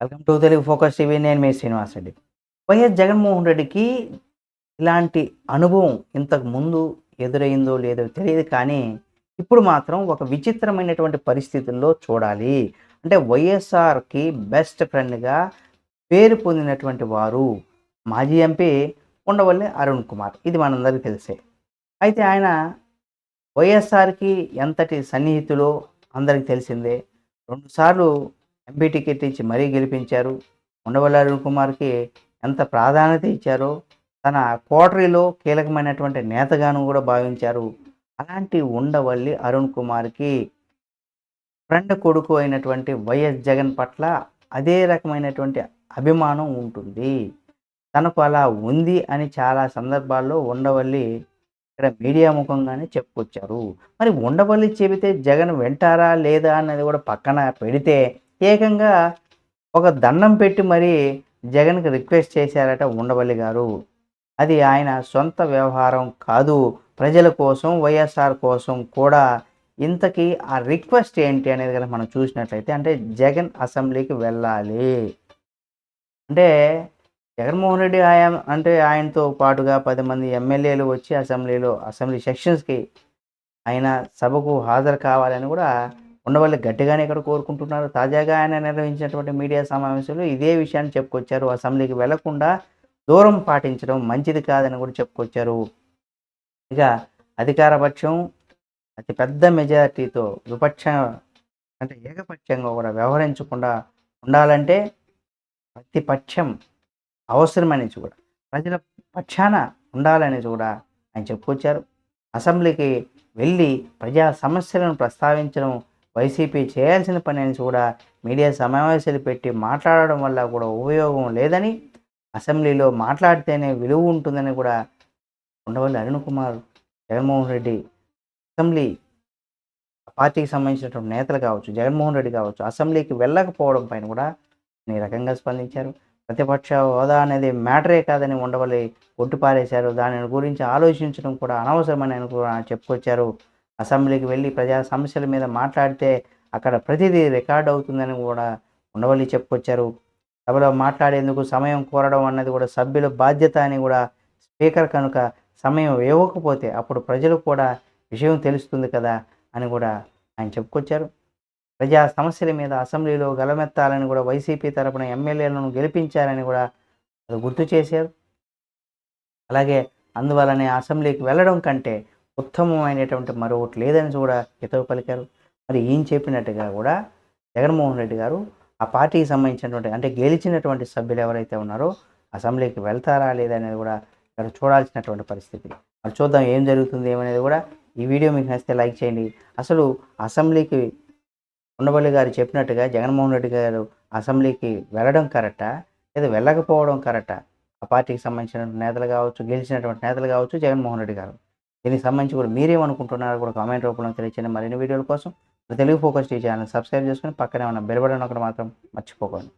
Welcome to Telugu Focus TV నేను మీ Srinivas Reddy. YS Jaganmohan రెడ్డికి ఇలాంటి అనుభవం ఇంతకు ముందు ఎదురైందో లేదో తెలియదు కానీ ఇప్పుడు మాత్రం ఒక విచిత్రమైనటువంటి పరిస్థితుల్లో చూడాలి. అంటే వైఎస్ఆర్కి బెస్ట్ ఫ్రెండ్గా పేరు పొందినటువంటి వారు మాజీ ఎంపీ ఉండవల్లి అరుణ్ కుమార్. ఇది మనందరికీ తెలిసే. అయితే ఆయన వైఎస్ఆర్కి ఎంతటి సన్నిహితులో అందరికీ తెలిసిందే? రెండుసార్లు ఎంపీ టికెట్ మరీ గెలిపించారు. ఉండవల్లి అరుణ్ కుమార్కి ఎంత ప్రాధాన్యత ఇచ్చారో తన కోటరీలో కీలకమైనటువంటి నేతగాను కూడా భావించారు. అలాంటి ఉండవల్లి అరుణ్ కుమార్కి ఫ్రెండ్ కొడుకు అయినటువంటి వైఎస్ జగన్ పట్ల అదే రకమైనటువంటి అభిమానం ఉంటుంది. తనకు అలా ఉంది అని చాలా సందర్భాల్లో ఉండవల్లి ఇక్కడ మీడియా ముఖంగానే చెప్పుకొచ్చారు. మరి ఉండవల్లి చెబితే జగన్ వింటారా లేదా అన్నది కూడా పక్కన పెడితే ఏకంగా ఒక దండం పెట్టి మరీ జగన్కి రిక్వెస్ట్ చేశారట ఉండవల్లి గారు. అది ఆయన సొంత వ్యవహారం కాదు. ప్రజల కోసం వైఎస్ఆర్ కోసం కూడా ఇంతకీ ఆ రిక్వెస్ట్ ఏంటి అనేది కనుక మనం చూసినట్లయితే అంటే జగన్ అసెంబ్లీకి వెళ్ళాలి. అంటే జగన్మోహన్ రెడ్డి ఆయా అంటే ఆయనతో పాటుగా పది మంది ఎమ్మెల్యేలు వచ్చి అసెంబ్లీలో అసెంబ్లీ సెక్షన్స్కి ఆయన సభకు హాజరు కావాలని కూడా ఉండవల్లి గట్టిగానే ఇక్కడ కోరుకుంటున్నారు? తాజాగా ఆయన నిర్వహించినటువంటి మీడియా సమావేశంలో ఇదే విషయాన్ని చెప్పుకొచ్చారు. అసెంబ్లీకి వెళ్ళకుండా దూరం పాటించడం మంచిది కాదని కూడా చెప్పుకొచ్చారు. ఇక అధికారపక్షం అతి పెద్ద మెజారిటీతో విపక్ష అంటే ఏకపక్షంగా కూడా వ్యవహరించకుండా ఉండాలంటే ప్రతిపక్షం అవసరమనేసి కూడా ప్రజల పక్షాన ఉండాలనేసి కూడా ఆయన చెప్పుకొచ్చారు. అసెంబ్లీకి వెళ్ళి ప్రజా సమస్యలను ప్రస్తావించడం వైసీపీ చేయాల్సిన పని అని కూడా మీడియా సమావేశాలు పెట్టి మాట్లాడడం వల్ల కూడా ఉపయోగం లేదని అసెంబ్లీలో మాట్లాడితేనే విలువ ఉంటుందని కూడా ఉండవల్లి అరుణ్ కుమార్ జగన్మోహన్ రెడ్డి అసెంబ్లీ పార్టీకి సంబంధించినటువంటి నేతలు కావచ్చు జగన్మోహన్ రెడ్డి కావచ్చు అసెంబ్లీకి వెళ్ళకపోవడం పైన కూడా ఈ రకంగా స్పందించారు. ప్రతిపక్ష హోదా అనేది మ్యాటరే కాదని ఉండవల్లి కొట్టిపారేశారు. దాని గురించి ఆలోచించడం కూడా అనవసరమని ఆయన కూడా చెప్పుకొచ్చారు. అసెంబ్లీకి వెళ్ళి ప్రజా సమస్యల మీద మాట్లాడితే అక్కడ ప్రతిదీ రికార్డ్ అవుతుందని కూడా ఉండవల్లి చెప్పుకొచ్చారు. సభలో మాట్లాడేందుకు సమయం కోరడం అన్నది కూడా సభ్యుల బాధ్యత అని కూడా స్పీకర్ కనుక సమయం ఇవ్వకపోతే అప్పుడు ప్రజలకు కూడా విషయం తెలుస్తుంది కదా అని కూడా ఆయన చెప్పుకొచ్చారు. ప్రజా సమస్యల మీద అసెంబ్లీలో గలమెత్తాలని కూడా వైసీపీ తరపున ఎమ్మెల్యేలను గెలిపించారని కూడా అది గుర్తు చేశారు. అలాగే అందువలనే అసెంబ్లీకి వెళ్ళడం కంటే ఉత్తమమైనటువంటి మరొకటి లేదని కూడా హితవు పలికారు. మరి ఏం చెప్పినట్టుగా కూడా జగన్మోహన్ రెడ్డి గారు ఆ పార్టీకి సంబంధించినటువంటి అంటే గెలిచినటువంటి సభ్యులు ఎవరైతే ఉన్నారో అసెంబ్లీకి వెళ్తారా లేదా అనేది కూడా ఇక్కడ చూడాల్సినటువంటి పరిస్థితి. మరి చూద్దాం ఏం జరుగుతుంది ఏమనేది కూడా ఈ వీడియో మీకు నచ్చితే లైక్ చేయండి. అసలు అసెంబ్లీకి ఉండవల్లి గారు చెప్పినట్టుగా జగన్మోహన్ రెడ్డి గారు అసెంబ్లీకి వెళ్ళడం కరెక్టా? లేదా వెళ్ళకపోవడం కరెక్టా? ఆ పార్టీకి సంబంధించిన నేతలు కావచ్చు గెలిచినటువంటి నేతలు కావచ్చు జగన్మోహన్ రెడ్డి గారు. దీనికి సంబంధించి కూడా మీరేమనుకుంటున్నారో కూడా కామెంట్ రూపంలో తెలియచేయండి. మరిన్ని వీడియోల కోసం Telugu Focus T channel subscribe చేసుకుని పక్కనే ఉన్న బెల్ బటన్ ఒకటి మాత్రం మర్చిపోకండి.